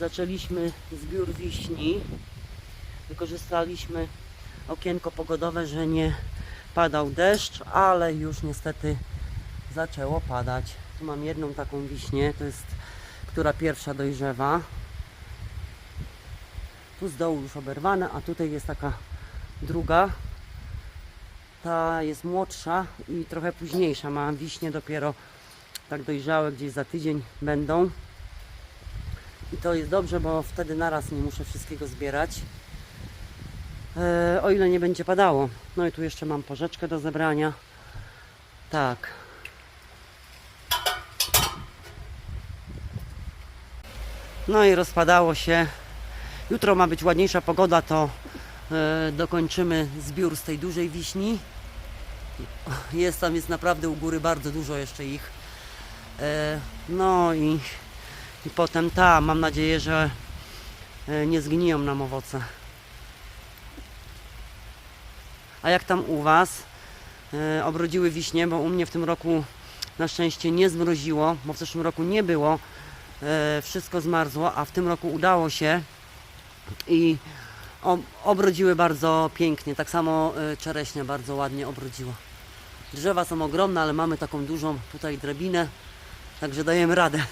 zaczęliśmy zbiór wiśni. Wykorzystaliśmy okienko pogodowe, że nie padał deszcz, ale już niestety zaczęło padać. Tu mam jedną taką wiśnię, to jest która pierwsza dojrzewa. Tu z dołu już oberwane, a tutaj jest taka druga. Ta jest młodsza i trochę późniejsza. Mam wiśnie dopiero tak dojrzałe, gdzieś za tydzień będą. I to jest dobrze, bo wtedy naraz nie muszę wszystkiego zbierać. E, o ile nie będzie padało. No i tu jeszcze mam porzeczkę do zebrania. Tak. No i rozpadało się. Jutro ma być ładniejsza pogoda, to e, dokończymy zbiór z tej dużej wiśni. Jest tam, jest naprawdę u góry bardzo dużo jeszcze ich. E, no i, i potem ta, mam nadzieję, że e, nie zgniją nam owoce. A jak tam u Was? E, obrodziły wiśnie, bo u mnie w tym roku na szczęście nie zmroziło, bo w zeszłym roku nie było. E, wszystko zmarzło, a w tym roku udało się i obrodziły bardzo pięknie. Tak samo czereśnia bardzo ładnie obrodziła. Drzewa są ogromne, ale mamy taką dużą tutaj drabinę, także dajemy radę.